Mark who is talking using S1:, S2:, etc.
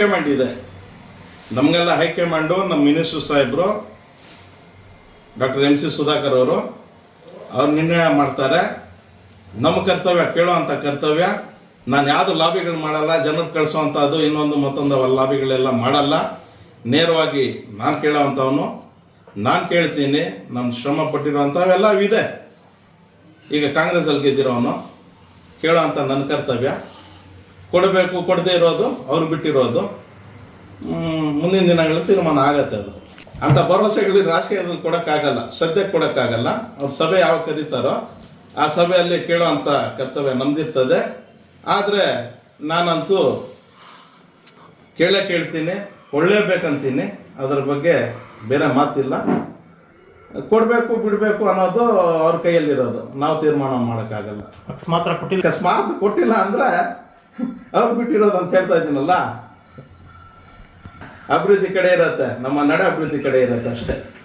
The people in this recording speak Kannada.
S1: ಹೈಕಮಾಂಡ್ ಇದೆ. ನಮಗೆಲ್ಲ ಹೈಕಮಾಂಡು ನಮ್ಮ ಮಿನಿಸ್ಟರ್ ಸಾಹೇಬರು, ಡಾಕ್ಟರ್ ಎಂ ಸಿ ಸುಧಾಕರ್ ಅವರು, ಅವ್ರು ನಿರ್ಣಯ ಮಾಡ್ತಾರೆ. ನಮ್ಮ ಕರ್ತವ್ಯ ಕೇಳುವಂಥ ಕರ್ತವ್ಯ. ನಾನು ಯಾವುದು ಲಾಬಿಗಳು ಮಾಡಲ್ಲ, ಜನರು ಕಳಿಸೋವಂಥದ್ದು ಇನ್ನೊಂದು ಮತ್ತೊಂದು ಲಾಬಿಗಳೆಲ್ಲ ಮಾಡಲ್ಲ. ನೇರವಾಗಿ ನಾನು ಕೇಳೋವಂಥವನು, ನಾನು ಕೇಳ್ತೀನಿ, ನಾನು ಶ್ರಮ ಪಟ್ಟಿರುವಂಥವೆಲ್ಲ ಇದೆ. ಈಗ ಕಾಂಗ್ರೆಸ್ಸಲ್ಲಿ ಗೆದ್ದಿರೋನು, ಕೇಳೋವಂಥ ನನ್ನ ಕರ್ತವ್ಯ. ಕೊಡಬೇಕು ಕೊಡದೇ ಇರೋದು ಅವ್ರು ಬಿಟ್ಟಿರೋದು. ಮುಂದಿನ ದಿನಗಳಲ್ಲಿ ತೀರ್ಮಾನ ಆಗತ್ತೆ ಅದು. ಅಂತ ಭರವಸೆಗಳಿಗೆ ರಾಜಕೀಯದಲ್ಲಿ ಕೊಡೋಕ್ಕಾಗಲ್ಲ. ಸದ್ಯಕ್ಕೆ ಕೊಡೋಕ್ಕಾಗಲ್ಲ. ಅವ್ರ ಸಭೆ ಯಾವಾಗ ಕರೀತಾರೋ ಆ ಸಭೆಯಲ್ಲಿ ಕೇಳೋವಂಥ ಕರ್ತವ್ಯ ನಮ್ದಿರ್ತದೆ. ಆದರೆ ನಾನಂತೂ ಕೇಳೇ ಕೇಳ್ತೀನಿ ಕೊಳ್ಳೇಬೇಕಂತೀನಿ ಅದ್ರ ಬಗ್ಗೆ ಬೇರೆ ಮಾತಿಲ್ಲ. ಕೊಡಬೇಕು ಬಿಡಬೇಕು ಅನ್ನೋದು ಅವ್ರ ಕೈಯಲ್ಲಿರೋದು. ನಾವು ತೀರ್ಮಾನ ಮಾಡೋಕ್ಕಾಗಲ್ಲ.
S2: ಅಕಸ್ಮಾತ್ ಕೊಟ್ಟಿಲ್ಲ.
S1: ಅಕಸ್ಮಾತ್ ಕೊಟ್ಟಿಲ್ಲ ಅಂದ್ರೆ ಅವ್ರು ಬಿಟ್ಟಿರೋದು ಅಂತ ಹೇಳ್ತಾ ಇದ್ದೀನಲ್ಲ? ಅಭಿವೃದ್ಧಿ ಕಡೆ ಇರತ್ತೆ. ನಮ್ಮ ನಡೆ ಅಭಿವೃದ್ಧಿ ಕಡೆ ಇರತ್ತೆ ಅಷ್ಟೇ.